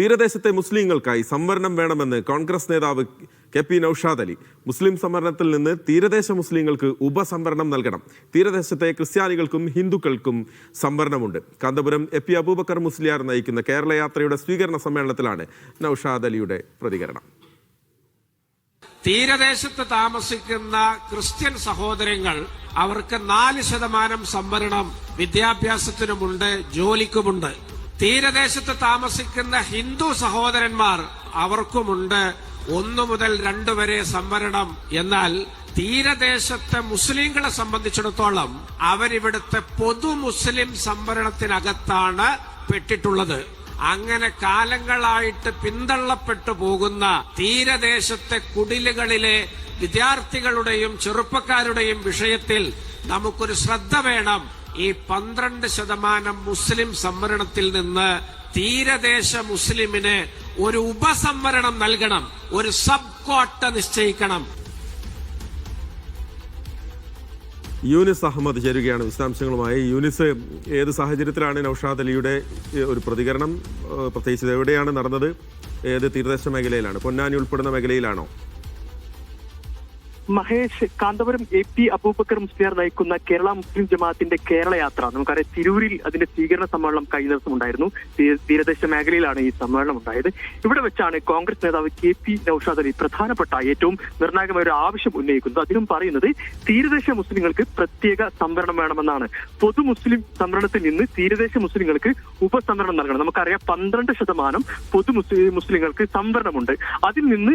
തീരദേശത്തെ മുസ്ലിങ്ങൾക്കായി സംവരണം വേണമെന്ന് കോൺഗ്രസ് നേതാവ് കെ പി നൌഷാദ് അലി. മുസ്ലിം സംവരണത്തിൽ നിന്ന് തീരദേശ മുസ്ലിങ്ങൾക്ക് ഉപസംവരണം നൽകണം. തീരദേശത്തെ ക്രിസ്ത്യാനികൾക്കും ഹിന്ദുക്കൾക്കും സംവരണമുണ്ട്. കാന്തപുരം എ പി അബൂബക്കർ മുസ്ലിയാർ നയിക്കുന്ന കേരള യാത്രയുടെ സ്വീകരണ സമ്മേളനത്തിലാണ് നൌഷാദ് അലിയുടെ പ്രതികരണം. തീരദേശത്ത് താമസിക്കുന്ന ക്രിസ്ത്യൻ സഹോദരങ്ങൾ അവർക്ക് നാല് ശതമാനം സംവരണം വിദ്യാഭ്യാസത്തിനുമുണ്ട് ജോലിക്കുമുണ്ട്. തീരദേശത്ത് താമസിക്കുന്ന ഹിന്ദു സഹോദരന്മാർ അവർക്കുമുണ്ട് ഒന്നു മുതൽ രണ്ടു വരെ സംവരണം. എന്നാൽ തീരദേശത്തെ മുസ്ലിങ്ങളെ സംബന്ധിച്ചിടത്തോളം അവരിവിടുത്തെ പൊതു മുസ്ലിം സംവരണത്തിനകത്താണ് പെട്ടിട്ടുള്ളത്. അങ്ങനെ കാലങ്ങളായിട്ട് പിന്തള്ളപ്പെട്ടു പോകുന്ന തീരദേശത്തെ കുടിലുകളിലെ വിദ്യാർത്ഥികളുടെയും ചെറുപ്പക്കാരുടെയും വിഷയത്തിൽ നമുക്കൊരു ശ്രദ്ധ വേണം. ഈ പന്ത്രണ്ട് ശതമാനം മുസ്ലിം സംവരണത്തിൽ നിന്ന് തീരദേശ മുസ്ലിമിന് ഒരു ഉപസംവരണം നൽകണം ഒരു സബ് കോട്ട നിശ്ചയിക്കണം. യൂനിസ് അഹമ്മദ് ചേരുകയാണ് വിശദാംശങ്ങളുമായി. യൂനിസ് ഏത് സാഹചര്യത്തിലാണ് നൌഷാദ് അലിയുടെ ഒരു പ്രതികരണം പ്രത്യേകിച്ച് എവിടെയാണ് നടന്നത്? ഏത് തീരദേശ മേഖലയിലാണ്? പൊന്നാനി ഉൾപ്പെടുന്ന മേഖലയിലാണോ? മഹേഷ് കാന്തപുരം എ പി അബൂബക്കർ മുസ്ലിയാർ നയിക്കുന്ന കേരള മുസ്ലിം ജമാഅത്തിന്റെ കേരള യാത്ര. നമുക്കറിയാം തിരൂരിൽ അതിന്റെ സ്വീകരണ സമ്മേളനം കഴിഞ്ഞ ദിവസം ഉണ്ടായിരുന്നു. തീരദേശ മേഖലയിലാണ് ഈ സമ്മേളനം ഉണ്ടായത്. ഇവിടെ വെച്ചാണ് കോൺഗ്രസ് നേതാവ് കെ പി നൌഷാദ് അലി പ്രധാനപ്പെട്ട ഏറ്റവും നിർണായകമായ ഒരു ആവശ്യം ഉന്നയിക്കുന്നത്. അദ്ദേഹം പറയുന്നത് തീരദേശ മുസ്ലിങ്ങൾക്ക് പ്രത്യേക സംവരണം വേണമെന്നാണ്. പൊതു മുസ്ലിം സംവരണത്തിൽ നിന്ന് തീരദേശ മുസ്ലിങ്ങൾക്ക് ഉപസംവരണം നൽകണം. നമുക്കറിയാം പന്ത്രണ്ട് ശതമാനം പൊതു മുസ്ലിം മുസ്ലിങ്ങൾക്ക് സംവരണമുണ്ട്. അതിൽ നിന്ന്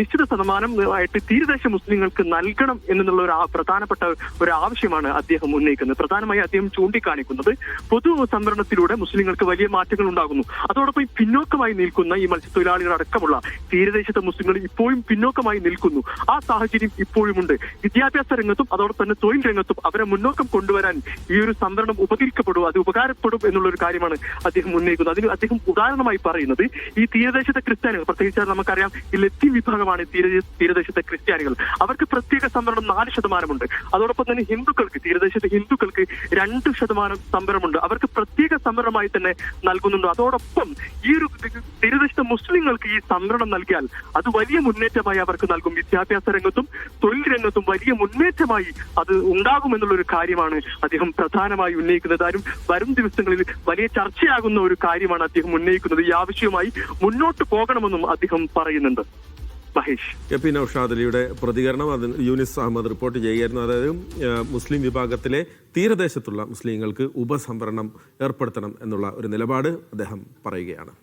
നിശ്ചിത ശതമാനം ആയിട്ട് തീരദേശ മുസ്ലിങ്ങൾക്ക് നൽകണം എന്നുള്ള ഒരു പ്രധാനപ്പെട്ട ഒരു ആവശ്യമാണ് അദ്ദേഹം ഉന്നയിക്കുന്നത്. പ്രധാനമായി അദ്ദേഹം ചൂണ്ടിക്കാണിക്കുന്നത് പൊതു സംവരണത്തിലൂടെ മുസ്ലിങ്ങൾക്ക് വലിയ മാറ്റങ്ങൾ ഉണ്ടാകുന്നു. അതോടൊപ്പം പിന്നോക്കമായി നിൽക്കുന്ന ഈ മത്സ്യത്തൊഴിലാളികൾ അടക്കമുള്ള തീരദേശത്തെ മുസ്ലിങ്ങൾ ഇപ്പോഴും പിന്നോക്കമായി നിൽക്കുന്നു. ആ സാഹചര്യം ഇപ്പോഴുമുണ്ട് വിദ്യാഭ്യാസ രംഗത്തും അതോടൊപ്പം തന്നെ തൊഴിൽ രംഗത്തും അവരെ മുന്നോക്കം കൊണ്ടുവരാൻ ഈ ഒരു സംവരണം ഉപകരിക്കപ്പെടും അത് ഉപകാരപ്പെടും എന്നുള്ള ഒരു കാര്യമാണ് അദ്ദേഹം ഉന്നയിക്കുന്നത്. അതിന് അദ്ദേഹം ഉദാഹരണമായി പറയുന്നത് ഈ തീരദേശത്തെ ക്രിസ്ത്യാനികൾ പ്രത്യേകിച്ച് നമുക്കറിയാം ഈ ലത്തീൻ വിഭാഗമാണ് തീരദേശത്തെ ക്രിസ്ത്യാനികൾ. അവർക്ക് പ്രത്യേക സംവരണം നാല് ശതമാനമുണ്ട്. അതോടൊപ്പം തന്നെ ഹിന്ദുക്കൾക്ക് തീരദേശത്തെ ഹിന്ദുക്കൾക്ക് രണ്ട് ശതമാനം സംവരണമുണ്ട്. അവർക്ക് പ്രത്യേക സംവരണമായി തന്നെ നൽകുന്നുണ്ട്. അതോടൊപ്പം ഈ ഒരു തീരദേശത്തെ മുസ്ലിങ്ങൾക്ക് ഈ സംവരണം നൽകിയാൽ അത് വലിയ മുന്നേറ്റമായി അവർക്ക് നൽകും. വിദ്യാഭ്യാസ രംഗത്തും തൊഴിൽ രംഗത്തും വലിയ മുന്നേറ്റമായി അത് ഉണ്ടാകുമെന്നുള്ള ഒരു കാര്യമാണ് അദ്ദേഹം പ്രധാനമായി ഉന്നയിക്കുന്നത്. ആരും വരും ദിവസങ്ങളിൽ വലിയ ചർച്ചയാകുന്ന ഒരു കാര്യമാണ് അദ്ദേഹം ഉന്നയിക്കുന്നത്. ഈ ആവശ്യവുമായി മുന്നോട്ട് പോകണമെന്നും അദ്ദേഹം പറയുന്നുണ്ട്. മഹേഷ്. എ പി പ്രതികരണം അത് യൂനിസ് അഹമ്മദ് റിപ്പോർട്ട് ചെയ്യുകയായിരുന്നു. അതായത് മുസ്ലിം വിഭാഗത്തിലെ തീരദേശത്തുള്ള മുസ്ലിങ്ങൾക്ക് ഉപസംവരണം ഏർപ്പെടുത്തണം എന്നുള്ള ഒരു നിലപാട് അദ്ദേഹം പറയുകയാണ്.